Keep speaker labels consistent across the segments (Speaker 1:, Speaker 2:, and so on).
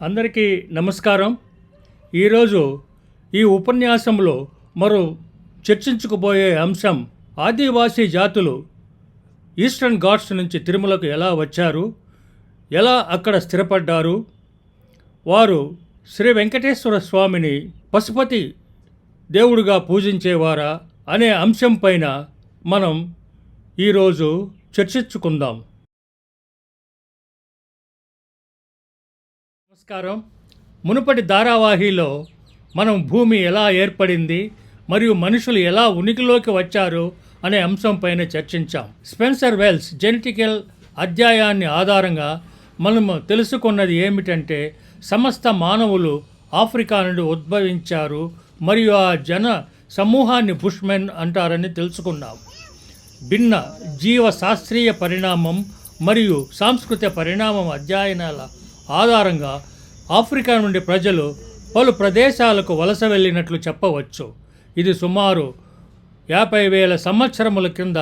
Speaker 1: అందరికీ నమస్కారం. ఈరోజు ఈ ఉపన్యాసంలో మరో చర్చించుకుపోయే అంశం ఆదివాసీ జాతులు ఈస్టర్న్ ఘాట్స్ నుంచి తిరుమలకు ఎలా వచ్చారు ఎలా అక్కడ స్థిరపడ్డారు వారు శ్రీ వెంకటేశ్వర స్వామిని పశుపతి దేవుడుగా పూజించేవారా అనే అంశం పైన మనం ఈరోజు చర్చించుకుందాం. నమస్కారం. మునుపటి ధారావాహిలో మనం భూమి ఎలా ఏర్పడింది మరియు మనుషులు ఎలా ఉనికిలోకి వచ్చారు అనే అంశంపైన చర్చించాం. స్పెన్సర్ వెల్స్ జెనెటికల్ అధ్యాయాన్ని ఆధారంగా మనము తెలుసుకున్నది ఏమిటంటే సమస్త మానవులు ఆఫ్రికా నుండి ఉద్భవించారు మరియు ఆ జన సమూహాన్ని బుష్మెన్ అంటారని తెలుసుకున్నాం. భిన్న జీవ శాస్త్రీయ పరిణామం మరియు సాంస్కృతిక పరిణామం అధ్యయనాల ఆధారంగా ఆఫ్రికా నుండి ప్రజలు పలు ప్రదేశాలకు వలస వెళ్ళినట్లు చెప్పవచ్చు. ఇది సుమారు యాభై వేల సంవత్సరముల కింద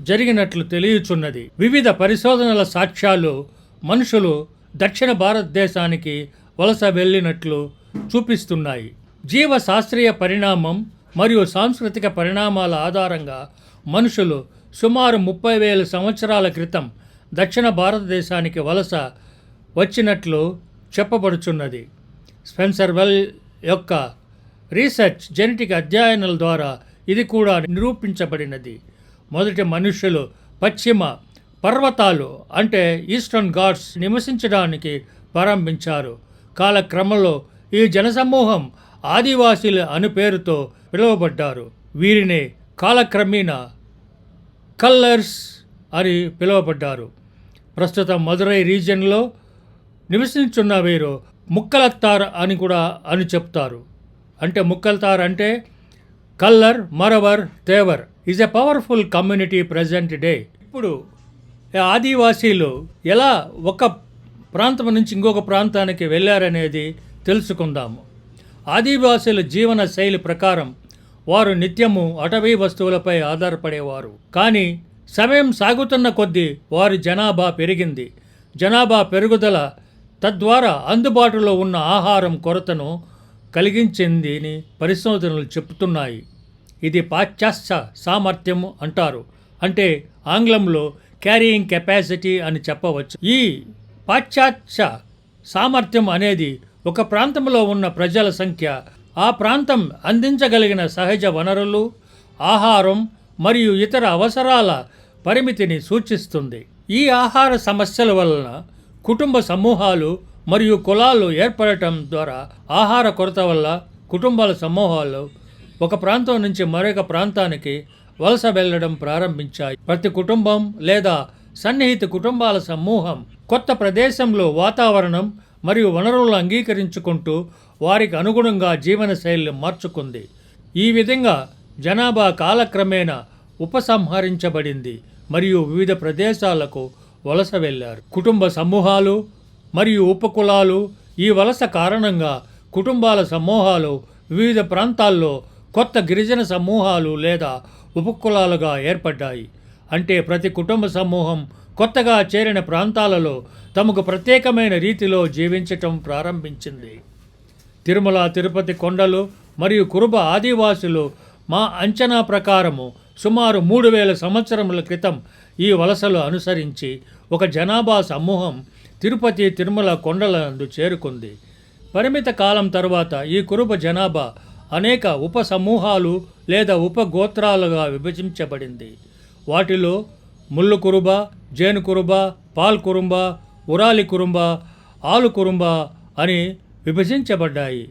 Speaker 1: జరిగినట్లు తెలియచున్నది. వివిధ పరిశోధనల సాక్ష్యాలు మనుషులు దక్షిణ భారతదేశానికి వలస వెళ్ళినట్లు చూపిస్తున్నాయి. జీవ శాస్త్రీయ పరిణామం మరియు సాంస్కృతిక పరిణామాల ఆధారంగా మనుషులు సుమారు ముప్పై వేల సంవత్సరాల క్రితం దక్షిణ భారతదేశానికి వలస వచ్చినట్లు చెప్పబడుచున్నది. స్పెన్సర్ వెల్ యొక్క రీసెర్చ్ జెనెటిక్ అధ్యయనాల ద్వారా ఇది కూడా నిరూపించబడినది. మొదటి మనుష్యులు పశ్చిమ పర్వతాలు అంటే ఈస్టర్న్ గాడ్స్ నివసించడానికి ప్రారంభించారు. కాలక్రమంలో ఈ జనసమూహం ఆదివాసీలు అను పేరుతో పిలువబడ్డారు. వీరిని కాలక్రమేణా కల్లర్స్ అని పిలువబడ్డారు. ప్రస్తుతం మదురై రీజియన్లో నివసించున్న వీరు ముక్కలత్తార్ అని కూడా అని చెప్తారు. అంటే ముక్కల్తార్ అంటే Kallar Maravar Thevar. Is a powerful community present day ఇప్పుడు ఆదివాసీలు ఎలా ఒక ప్రాంతం నుంచి ఇంకొక ప్రాంతానికి వెళ్ళారనేది తెలుసుకుందాము. ఆదివాసీల జీవన శైలి ప్రకారం వారు నిత్యము అటవీ వస్తువులపై ఆధారపడేవారు. కానీ సమయం సాగుతున్న కొద్దీ వారి జనాభా పెరిగింది. జనాభా పెరుగుదల తద్వారా అందుబాటులో ఉన్న ఆహారం కొరతను కలిగించిందని పరిశోధనలు చెబుతున్నాయి. ఇది పాశ్చాత్య సామర్థ్యం అంటారు. అంటే ఆంగ్లంలో క్యారియింగ్ కెపాసిటీ అని చెప్పవచ్చు. ఈ పాశ్చాత్య సామర్థ్యం అనేది ఒక ప్రాంతంలో ఉన్న ప్రజల సంఖ్య. ఆ ప్రాంతం అందించగలిగిన సహజ వనరులు ఆహారం మరియు ఇతర అవసరాల పరిమితిని సూచిస్తుంది. ఈ ఆహార సమస్యల వలన కుటుంబ సమూహాలు మరియు కులాలు ఏర్పడటం ద్వారా ఆహార కొరత వల్ల కుటుంబాల సమూహాలు ఒక ప్రాంతం నుంచి మరొక ప్రాంతానికి వలస వెళ్ళడం ప్రారంభించాయి. ప్రతి కుటుంబం లేదా సన్నిహిత కుటుంబాల సమూహం కొత్త ప్రదేశంలో వాతావరణం మరియు వనరులను అంగీకరించుకుంటూ వారికి అనుగుణంగా జీవనశైలిని మార్చుకుంది. ఈ విధంగా జనాభా కాలక్రమేణా ఉపసంహరించబడింది. మరియు వివిధ ప్రదేశాలకు వలస వెళ్ళారు. కుటుంబ సమూహాలు మరియు ఉపకులాలు ఈ వలస కారణంగా కుటుంబాల సమూహాలు వివిధ ప్రాంతాల్లో కొత్త గిరిజన సమూహాలు లేదా ఉపకులాలుగా ఏర్పడ్డాయి. అంటే ప్రతి కుటుంబ సమూహం కొత్తగా చేరిన ప్రాంతాలలో తమకు ప్రత్యేకమైన రీతిలో జీవించటం ప్రారంభించింది. తిరుమల తిరుపతి కొండలు మరియు కురుబ ఆదివాసులు మా అంచనా ప్రకారము సుమారు మూడు వేల సంవత్సరముల క్రితం ఈ వలసలు అనుసరించి ఒక జనాభా సమూహం తిరుపతి తిరుమల కొండలందు చేరుకుంది. పరిమిత కాలం తర్వాత ఈ కురుబ జనాభా అనేక ఉప సమూహాలు లేదా ఉప గోత్రాలుగా విభజించబడింది. వాటిలో ముళ్ళు కురుబ జేను కురుబ పాల్ కురుంబ ఉరాలి కురుంబ ఆలు కురుంబ అని విభజించబడ్డాయి.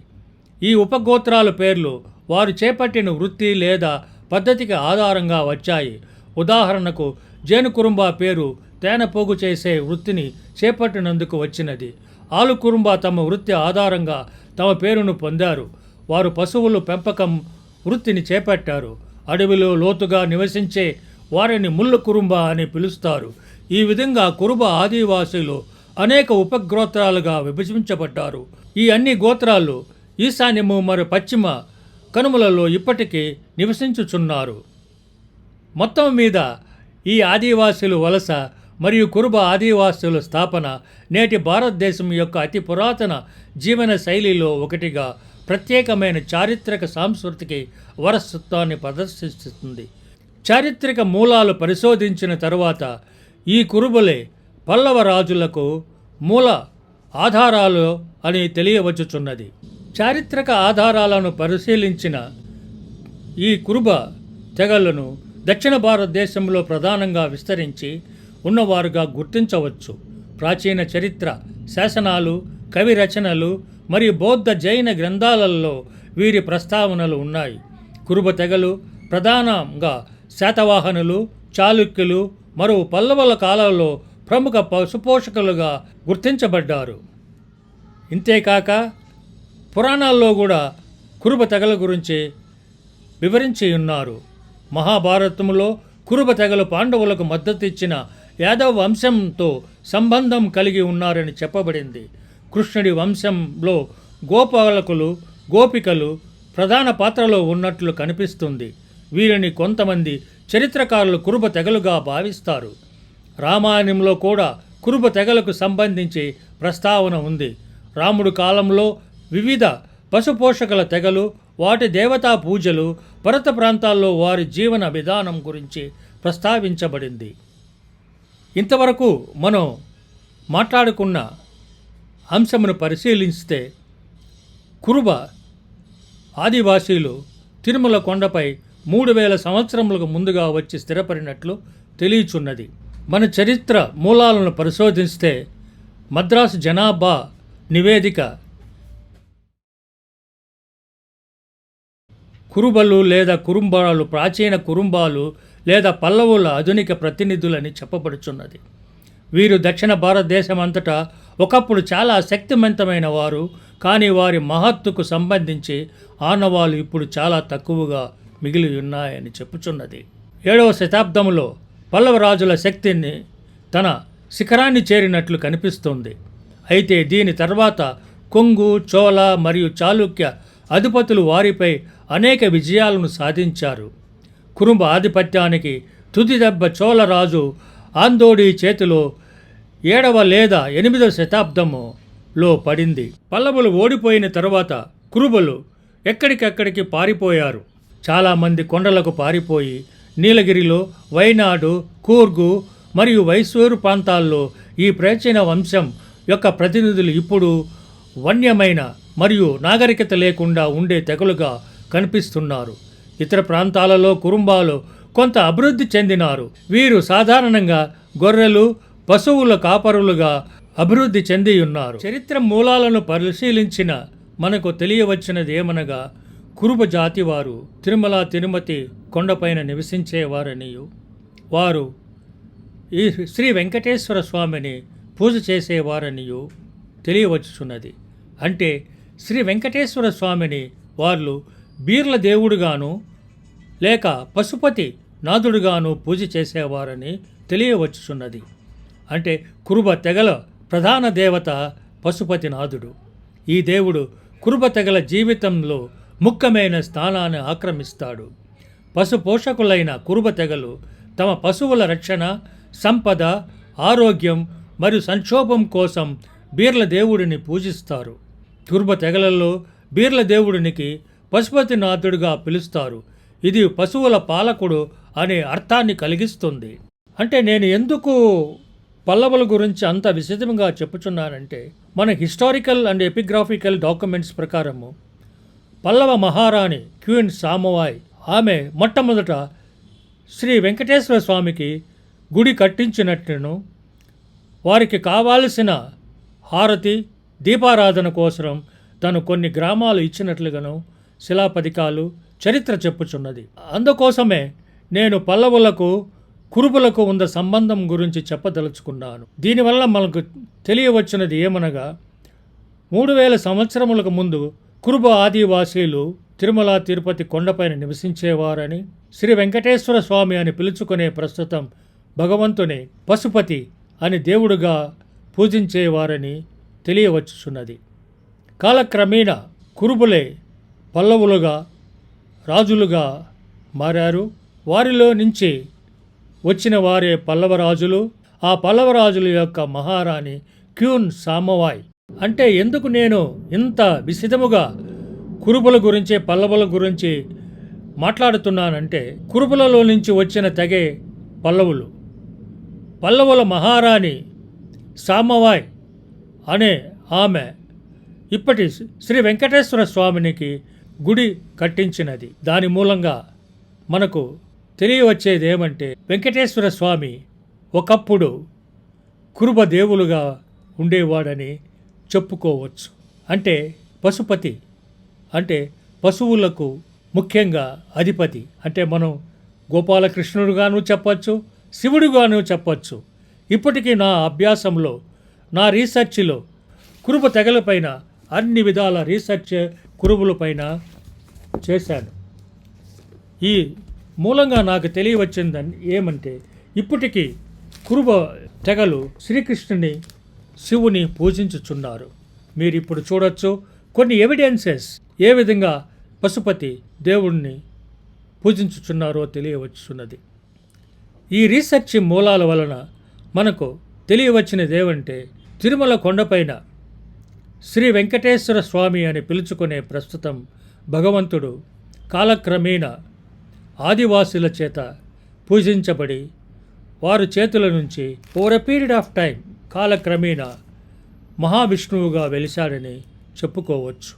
Speaker 1: ఈ ఉపగోత్రాల పేర్లు వారు చేపట్టిన వృత్తి లేదా పద్ధతికి ఆధారంగా వచ్చాయి. ఉదాహరణకు జేను కురుంబ పేరు తేనె పోగు చేసే వృత్తిని చేపట్టినందుకు వచ్చినది. ఆలు కురుంబ తమ వృత్తి ఆధారంగా తమ పేరును పొందారు. వారు పశువుల పెంపకం వృత్తిని చేపట్టారు. అడవిలో లోతుగా నివసించే వారిని ముళ్ళు కురుంబ అని పిలుస్తారు. ఈ విధంగా కురుబ ఆదివాసులు అనేక ఉపగోత్రాలుగా విభజించబడ్డారు. ఈ అన్ని గోత్రాలు ఈశాన్యము మరియు పశ్చిమ కనుమలలో ఇప్పటికీ నివసించుచున్నారు. మొత్తం మీద ఈ ఆదివాసులు వలస మరియు కురుబ ఆదివాసుల స్థాపన నేటి భారతదేశం యొక్క అతి పురాతన జీవన శైలిలో ఒకటిగా ప్రత్యేకమైన చారిత్రక సాంస్కృతిక వారసత్వాన్ని ప్రదర్శిస్తుంది. చారిత్రక మూలాలు పరిశోధించిన తరువాత ఈ కురుబలే పల్లవ రాజులకు మూల ఆధారాలు అని తెలియవచ్చుచున్నది. చారిత్రక ఆధారాలను పరిశీలించిన ఈ కురుబ తెగలను దక్షిణ భారతదేశంలో ప్రధానంగా విస్తరించి ఉన్నవారుగా గుర్తించవచ్చు. ప్రాచీన చరిత్ర శాసనాలు కవి రచనలు మరియు బౌద్ధ జైన గ్రంథాలలో వీరి ప్రస్తావనలు ఉన్నాయి. కురుబ తెగలు ప్రధానంగా శాతవాహనులు చాళుక్యులు మరియు పల్లవుల కాలంలో ప్రముఖ పశుపోషకులుగా గుర్తించబడ్డారు. ఇంతేకాక పురాణాల్లో కూడా కురుబ తెగల గురించి వివరించి ఉన్నారు. మహాభారతంలో కురుబ తెగలు పాండవులకు మద్దతు ఇచ్చిన యాదవ వంశంతో సంబంధం కలిగి ఉన్నారని చెప్పబడింది. కృష్ణుడి వంశంలో గోపాలకులు గోపికలు ప్రధాన పాత్రలో ఉన్నట్లు కనిపిస్తుంది. వీరిని కొంతమంది చరిత్రకారులు కురుబ తెగలుగా భావిస్తారు. రామాయణంలో కూడా కురుబ తెగలకు సంబంధించి ప్రస్తావన ఉంది. రాముడు కాలంలో వివిధ పశుపోషకుల తెగలు వాటి దేవతా పూజలు భరత ప్రాంతాల్లో వారి జీవన విధానం గురించి ప్రస్తావించబడింది. ఇంతవరకు మనం మాట్లాడుకున్న అంశమును పరిశీలిస్తే కురుబ ఆదివాసీలు తిరుమల కొండపై మూడు వేల సంవత్సరములకు ముందుగా వచ్చి స్థిరపడినట్లు తెలియచున్నది. మన చరిత్ర మూలాలను పరిశోధిస్తే మద్రాసు జనాభా నివేదిక కురుబలు లేదా కురుంబాలు ప్రాచీన కురుంబాలు లేదా పల్లవుల ఆధునిక ప్రతినిధులని చెప్పబడుచున్నది. వీరు దక్షిణ భారతదేశం అంతటా ఒకప్పుడు చాలా శక్తివంతమైన వారు కానీ వారి మహత్తుకు సంబంధించి ఆనవాలు ఇప్పుడు చాలా తక్కువగా మిగిలి ఉన్నాయని చెప్పుచున్నది. ఏడవ శతాబ్దంలో పల్లవ రాజుల శక్తిని తన శిఖరాన్ని చేరినట్లు కనిపిస్తుంది. అయితే దీని తర్వాత కొంగు చోళ మరియు చాళుక్య అధిపతులు వారిపై అనేక విజయాలను సాధించారు. కురుంబ ఆధిపత్యానికి తుది దెబ్బ చోళరాజు ఆందోడి చేతిలో ఏడవ లేదా ఎనిమిదవ శతాబ్దములో పడింది. పల్లవులు ఓడిపోయిన తరువాత కురుబలు ఎక్కడికెక్కడికి పారిపోయారు. చాలామంది కొండలకు పారిపోయి నీలగిరిలో వైనాడు కూర్గు మరియు వైసూరు ప్రాంతాల్లో ఈ ప్రాచీన వంశం యొక్క ప్రతినిధులు ఇప్పుడు వన్యమైన మరియు నాగరికత లేకుండా ఉండే తెగలుగా కనిపిస్తున్నారు. ఇతర ప్రాంతాలలో కురుంబాలు కొంత అభివృద్ధి చెందినారు. వీరు సాధారణంగా గొర్రెలు పశువుల కాపరులుగా అభివృద్ధి చెంది ఉన్నారు చరిత్ర మూలాలను పరిశీలించిన మనకు తెలియవచ్చినది ఏమనగా కురుబ జాతి వారు తిరుమల తిరుమతి కొండపైన నివసించేవారనియు వారు ఈ శ్రీ వెంకటేశ్వర స్వామిని పూజ చేసేవారనియు తెలియవచ్చుచున్నది. అంటే శ్రీ వెంకటేశ్వర స్వామిని వాళ్ళు బీర్ల దేవుడుగాను లేక పశుపతి నాథుడుగాను పూజ చేసేవారని తెలియవచ్చుచున్నది. అంటే కురుబ తెగల ప్రధాన దేవత పశుపతి నాథుడు ఈ దేవుడు కురుబ తెగల జీవితంలో ముఖ్యమైన స్థానాన్ని ఆక్రమిస్తాడు. పశు పోషకులైన కురుబ తెగలు తమ పశువుల రక్షణ సంపద ఆరోగ్యం మరియు సంక్షోభం కోసం బీర్ల దేవుడిని పూజిస్తారు. కురుబ తెగలలో బీర్ల దేవుడినికి పశుపతినాథుడిగా పిలుస్తారు. ఇది పశువుల పాలకుడు అనే అర్థాన్ని కలిగిస్తుంది. అంటే నేను ఎందుకు పల్లవుల గురించి అంత విశదంగా చెప్పుచున్నానంటే మన హిస్టారికల్ అండ్ ఎపిగ్రాఫికల్ డాక్యుమెంట్స్ ప్రకారము పల్లవ మహారాణి క్వీన్ సామవాయ్ ఆమె మొట్టమొదట శ్రీ వెంకటేశ్వర స్వామికి గుడి కట్టించినట్టును వారికి కావాల్సిన హారతి దీపారాధన కోసం తను కొన్ని గ్రామాలు ఇచ్చినట్లుగాను శిలాపథికాలు చరిత్ర చెప్పుచున్నది. అందుకోసమే నేను పల్లవులకు కురుబులకు ఉన్న సంబంధం గురించి చెప్పదలుచుకున్నాను. దీనివల్ల మనకు తెలియవచ్చినది ఏమనగా మూడు వేల సంవత్సరములకు ముందు కురుబ ఆదివాసీలు తిరుమల తిరుపతి కొండపైన నివసించేవారని శ్రీ వెంకటేశ్వర స్వామి అని పిలుచుకునే ప్రస్తుతం భగవంతుని పశుపతి అని దేవుడుగా పూజించేవారని తెలియవచ్చుచున్నది. కాలక్రమేణా కురుబులే పల్లవులుగా రాజులుగా మారారు. వారిలో నుంచి వచ్చిన వారే పల్లవ రాజులు ఆ పల్లవరాజుల యొక్క మహారాణి క్యూన్ సామవాయ్. అంటే ఎందుకు నేను ఇంత విసిదముగా కురుపుల గురించి పల్లవుల గురించి మాట్లాడుతున్నానంటే కురుపులలో నుంచి వచ్చిన తెగే పల్లవులు. పల్లవుల మహారాణి సామవాయ్ అనే ఆమె. ఇప్పటి శ్రీ వెంకటేశ్వర స్వామినికి గుడి కట్టించినది. దాని మూలంగా మనకు తెలియవచ్చేది ఏమంటే వెంకటేశ్వర స్వామి ఒకప్పుడు కురుబ దేవులుగా ఉండేవాడని చెప్పుకోవచ్చు. అంటే పశుపతి. అంటే పశువులకు ముఖ్యంగా అధిపతి. అంటే మనం గోపాలకృష్ణుడుగాను చెప్పచ్చు శివుడుగాను చెప్పచ్చు. ఇప్పటికీ నా అభ్యాసంలో నా రీసెర్చ్లో కురుబ తెగలపైన అన్ని విధాల రీసెర్చ్ కురుబులపైన చేశాను. ఈ మూలంగా నాకు తెలియవచ్చిందని ఏమంటే ఇప్పటికీ కురుబ తెగలు శ్రీకృష్ణుని శివుని పూజించుచున్నారు. మీరు ఇప్పుడు చూడొచ్చు కొన్ని ఎవిడెన్సెస్ ఏ విధంగా పశుపతి దేవుణ్ణి పూజించుచున్నారో తెలియవచ్చున్నది. ఈ రీసెర్చ్ మూలాల వలన మనకు తెలియవచ్చినది ఏమంటే తిరుమల కొండపైన శ్రీ వెంకటేశ్వర స్వామి అని పిలుచుకునే ప్రస్తుతం భగవంతుడు కాలక్రమేణా ఆదివాసుల చేత పూజించబడి వారు చేతుల నుంచి over a period of time కాలక్రమేణా మహావిష్ణువుగా వెలిశాడని చెప్పుకోవచ్చు.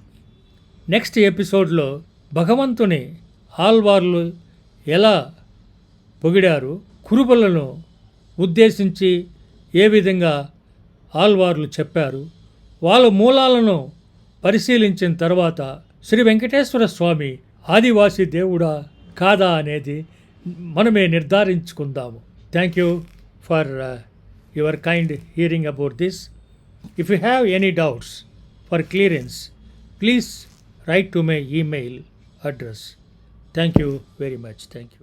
Speaker 1: నెక్స్ట్ ఎపిసోడ్లో భగవంతుని ఆల్వార్లు ఎలా పొగిడారు కురుబలను ఉద్దేశించి ఏ విధంగా ఆల్వార్లు చెప్పారు వాళ్ళ మూలాలను పరిశీలించిన తర్వాత శ్రీ వెంకటేశ్వర స్వామి ఆదివాసీ దేవుడా కాదా అనేది మనమే నిర్ధారించుకుందాము. Thank you for your kind hearing about this if you have any doubts for clearance please write to my email address thank you very much thank you